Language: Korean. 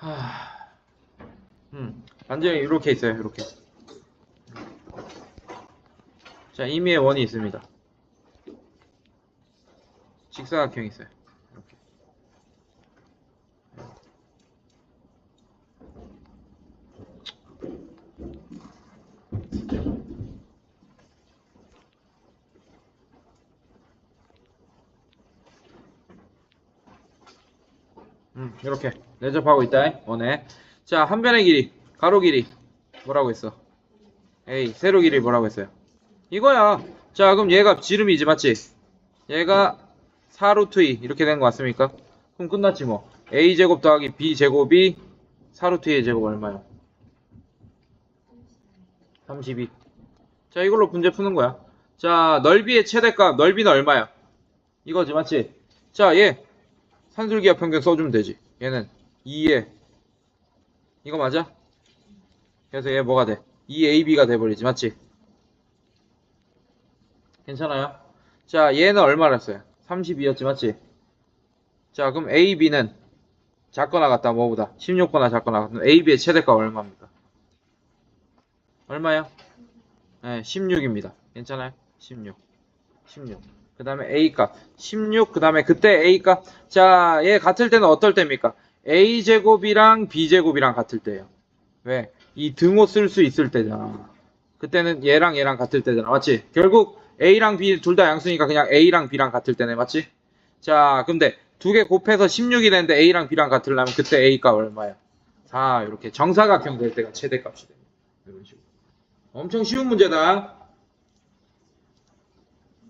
하... 음, 완전히 이렇게 있어요, 이렇게. 자, 임의의 원이 있습니다. 직사각형이 있어요. 음, 이렇게 내접하고 있다. 원에. 자, 한 변의 길이, 가로 길이 뭐라고 했어? 에이, 세로 길이 뭐라고 했어요? 이거야. 자, 그럼 얘가 지름이지, 맞지? 얘가 4루트 2 이렇게 된 거 맞습니까? 그럼 끝났지 뭐. a 제곱 더하기 b 제곱이 4루트 2의 제곱 얼마야? 32. 자, 이걸로 문제 푸는 거야. 자, 넓이의 최대값, 넓이는 얼마야? 이거지, 맞지? 자, 얘 산술기하 평균 써주면 되지. 얘는 2에 이거 맞아? 그래서 얘 뭐가 돼? 2AB가 돼버리지, 맞지? 괜찮아요? 자, 얘는 얼마를 했어요? 32였지, 맞지? 자, 그럼 AB는 작거나 같다, 뭐보다? 16거나 작거나 같다. AB의 최대값 얼마입니까? 얼마요? 네, 16입니다. 괜찮아요? 16. 16. 그 다음에 A값. 16. 그 다음에 그때 A값. 자, 얘 같을 때는 어떨 때입니까? A제곱이랑 B제곱이랑 같을 때예요. 왜? 이 등호 쓸 수 있을 때잖아. 그때는 얘랑 얘랑 같을 때잖아. 맞지? 결국 A랑 B 둘 다 양수니까 그냥 A랑 B랑 같을 때네. 맞지? 자, 근데 두 개 곱해서 16이 되는데 A랑 B랑 같으려면 그때 A값 얼마야? 4. 이렇게 정사각형 될 때가 최대값이 됩니다. 이런 식으로. 엄청 쉬운 문제다.